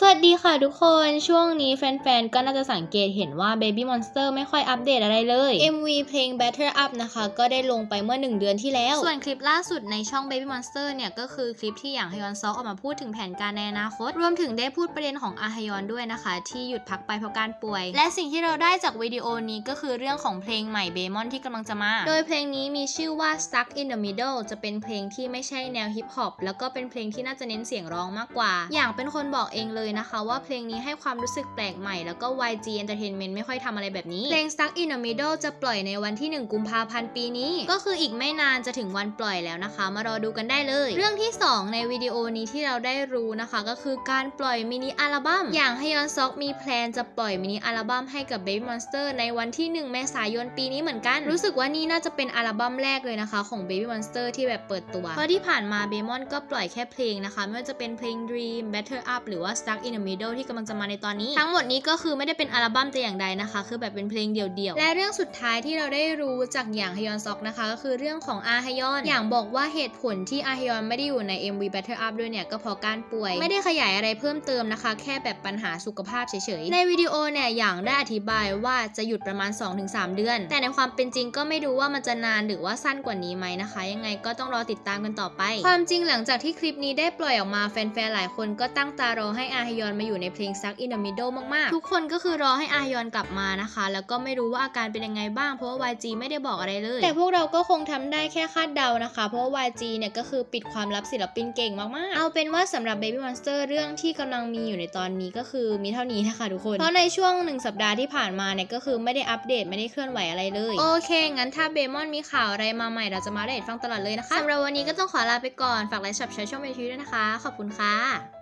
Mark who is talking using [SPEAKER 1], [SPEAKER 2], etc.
[SPEAKER 1] สวัสดีค่ะทุกคนช่วงนี้แฟนๆ ก็น่าจะสังเกตเห็นว่า Baby Monster ไม่ค่อยอัปเดตอะไรเลย MV เพลง Better Up นะคะ ก็ได้ลงไปเมื่อ 1 เดือนที่แล้ว ส่วนคลิปล่าสุดในช่อง Baby Monster เนี่ยก็คือคลิปที่อย่างฮยอนซอกออกมาพูดถึงแผนการในอนาคต รวมถึงได้พูดประเด็นของอาฮยอนด้วยนะคะ ที่หยุดพักไปเพราะการป่วย และสิ่งที่เราได้จากวิดีโอนี้ก็คือเรื่องของเพลงใหม่เบมอนที่กำลังจะมา โดยเพลงนี้มีชื่อว่า Stuck in the Middle จะเป็นเพลงที่ไม่ใช่แนวฮิปฮอปแล้วก็เป็นเพลงที่น่าจะเน้นเสียงร้องมากกว่า อย่างเป็นคนบอกเองเลยนะคะว่าเพลงนี้ให้ความรู้สึกแปลกใหม่แล้วก็ YG Entertainment ไม่ค่อยทำอะไรแบบนี้ เพลง Stuck in the Middle จะปล่อยในวันที่ 1 กุมภาพันธ์ปีนี้ ก็คืออีกไม่นานจะถึงวันปล่อยแล้วนะคะ มารอดูกันได้เลย เรื่องที่ 2 ในวิดีโอนี้ที่เราได้รู้นะคะ ก็คือการปล่อยมินิอัลบั้มอย่างฮยอนซอกมีแพลนจะปล่อยมินิอัลบั้มให้กับ Baby Monster ในวันที่ 1 เมษายนปีนี้เหมือนกัน รู้สึกว่านี่น่าจะเป็นอัลบั้มแรกเลยนะคะของ Baby Monster ที่แบบเปิดตัวเพราะที่ผ่านมาเบมอนก็ปล่อยแค่เพลงนะคะไม่ว่าจะเป็นเพลง Dream Better Up หรือว่า Stuck in the Middle ที่กำลังจะมาในตอนนี้ ทั้งหมดนี้ก็คือไม่ได้เป็นอัลบั้มแต่อย่างใดนะคะ คือแบบเป็นเพลงเดี่ยวๆ และเรื่องสุดท้ายที่เราได้รู้จากอย่างฮยอนซอกนะคะ ก็คือเรื่องของอาฮยอน อย่างบอกว่าเหตุผลที่อาฮยอนไม่ได้อยู่ใน MV Better Up ด้วยเนี่ยก็เพราะการป่วย ไม่ได้ขยายอะไรเพิ่มเติมนะคะ แค่แบบปัญหาสุขภาพเฉยๆ ในวิดีโอเนี่ยอย่างได้อธิบายว่าจะหยุดประมาณ 2-3 เดือน แต่ในความเป็นจริงก็ไม่รู้ว่ามันจะนานหรือว่าสั้นกว่านี้ไหมนะคะ ยังไงก็ต้องรอติดตามกันต่อไป ความจริงหลังจากที่คลิปนี้ได้ปล่อยออกมาแฟนๆหลายคนก็ตั้งตารอให้อาฮยอนมาอยู่ในเพลง Stuck in the Middle มากๆ ทุกคนก็คือรอให้อาฮยอนกลับมานะคะ แล้วก็ไม่รู้ว่าอาการเป็นยังไงบ้างเพราะว่า YG ไม่ได้บอกอะไรเลย แต่พวกเราก็คงทำได้แค่คาดเดานะคะ เพราะว่า YG เนี่ยก็คือปิดความลับศิลปินเก่งมากๆ เอาเป็นว่าสำหรับ Baby Monster เรื่องที่กำลังมีอยู่ในตอนนี้ก็คือมีเท่านี้นะคะทุกคน เพราะในช่วงหนึ่งสัปดาห์ที่ผ่านมาเนี่ยก็คือไม่ได้อัปเดตไม่ได้เคลื่อนไหวอะไรเลย โอเค งั้นถ้าเบมอนมีข่าวอะไรมาใหม่เราจะมาได้ฟังตลอดเลยนะคะสำหรับวันนี้ก็ต้องขอลาไปก่อน ฝากไลค์ subscribe ช่องเมทีด้วยนะคะ ขอบคุณค่ะ